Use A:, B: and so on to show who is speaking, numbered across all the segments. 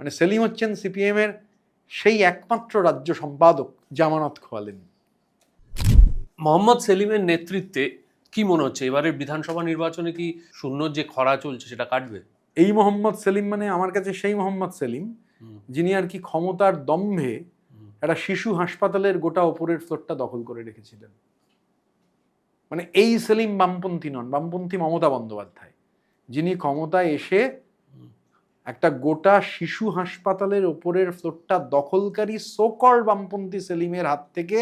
A: মানে সেলিম হচ্ছেন সিপিএমের সেই একমাত্র রাজ্য সম্পাদক জামানত খোয়ালেন।
B: মোহাম্মদ সেলিমের নেতৃত্বে কি মনে হচ্ছে? এবারের বিধানসভা নির্বাচনে কি শূন্য যে খরা চলছে সেটা কাটবে?
A: এই মোহাম্মদ সেলিম মানে আমার কাছে সেই মোহাম্মদ সেলিম যিনি আর কি ক্ষমতার দম্ভে একটা শিশু হাসপাতালের গোটা ওপরের ফ্লোরটা দখল করে রেখেছিলেন। মানে এই সেলিম বামপন্থী নন বামপন্থী মমতা বন্দ্যোপাধ্যায় যিনি ক্ষমতায় এসে একটা গোটা শিশু হাসপাতালের ওপরের ফ্লোরটা দখলকারী সোকল বামপন্থী সেলিমের হাত থেকে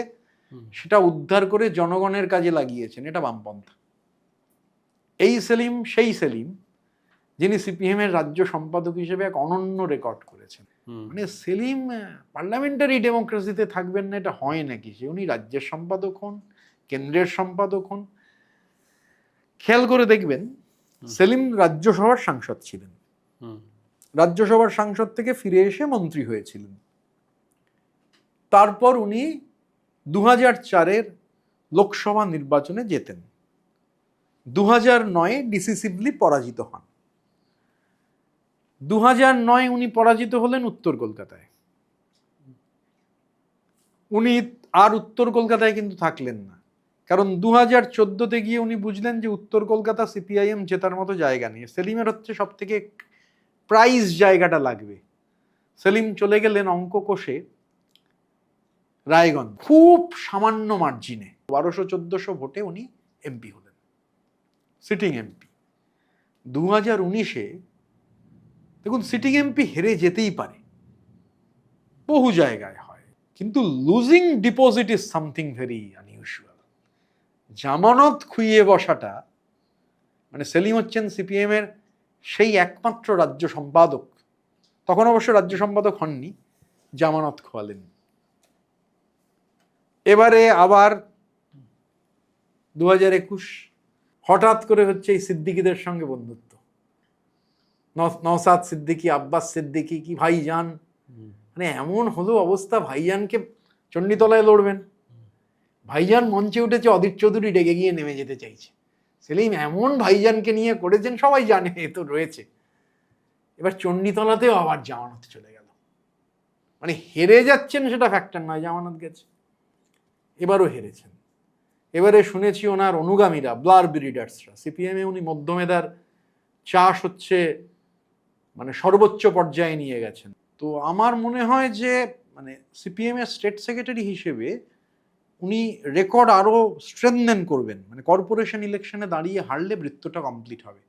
A: সেটা উদ্ধার করে জনগণের কাজে লাগিয়েছেন এটা বামপন্থা। এই সেলিম সেই সেলিম যিনি সিপিএম এর রাজ্য সম্পাদক হিসেবে এক অনন্য রেকর্ড করেছেন। মানে সেলিম পার্লামেন্টারি ডেমোক্রেসিতে থাকবেন না এটা হয় নাকি? সে উনি রাজ্যের সম্পাদক হন কেন্দ্রের সম্পাদক হন। খেয়াল করে দেখবেন সেলিম রাজ্যসভার সাংসদ ছিলেন। রাজ্যসভার সাংসদ থেকে ফিরে এসে মন্ত্রী হয়েছিলেন। তারপর উনি দু হাজার চারের লোকসভা নির্বাচনে যেতেন দু হাজার নয়ে ডিসিসিভলি পরাজিত হন। দু নয় উনি পরাজিত হলেন উত্তর কলকাতায়। উনি আর উত্তর কলকাতায় কিন্তু থাকলেন না। কারণ দু হাজার চোদ্দোতে গিয়ে উনি বুঝলেন যে উত্তর কলকাতা সিপিআইএম জেতার মতো জায়গা নেই। সেলিমের হচ্ছে সব থেকে প্রাইজ জায়গাটা লাগবে। সেলিম চলে গেলেন অঙ্ক কোষে রায়গঞ্জ, খুব সামান্য মার্জিনে বারোশো চোদ্দশো ভোটে উনি এমপি হলেন সিটিং এমপি দু হাজার উনিশে, দেখুন সিটিং এমপি হেরে যেতেই পারে, বহু জায়গায় হয়। কিন্তু losing deposit is something very unusual জামানত খুইয়ে বসাটা মানে সেলিম হচ্ছেন সিপিএম এর সেই একমাত্র রাজ্য সম্পাদক। তখন অবশ্য রাজ্য সম্পাদক হননি জামানত খোয়ালেন। এবারে আবার দু হাজার একুশ হঠাৎ করে হচ্ছে এই সিদ্দিকিদের সঙ্গে বন্ধুত্ব। নওসাদ সিদ্দিকি আব্বাস সিদ্দিকি কি ভাইজান? মানে এমন হলো অবস্থা ভাইজানকে চণ্ডীতলায় লড়বেন। ভাইজান মঞ্চে উঠেছে অধীর চৌধুরী ডেকে গিয়ে নেমে যেতে চাইছে। সেলিম এমন ভাইজানকে নিয়ে করেছেন, সবাই জানে এ তো রয়েছে। এবার চণ্ডীতলাতেও আবার জামানত চলে গেল। মানে হেরে যাচ্ছেন সেটা ফ্যাক্টর নয়, জামানত গেছে। এবারও হেরেছেন। এবারে শুনেছি ওনার অনুগামীরা, ব্লার ব্রিডার্সরা, সিপিএমে উনি মধ্যমেধার চাষ হচ্ছে মানে সর্বোচ্চ পর্যায়ে নিয়ে গেছেন। তো আমার মনে হয় যে মানে সিপিএমের স্টেট সেক্রেটারি হিসেবে উনি রেকর্ড আরও স্ট্রেনদেন করবেন। মানে কর্পোরেশন ইলেকশনে দাঁড়িয়ে হারলে বৃত্তটা কমপ্লিট হবে।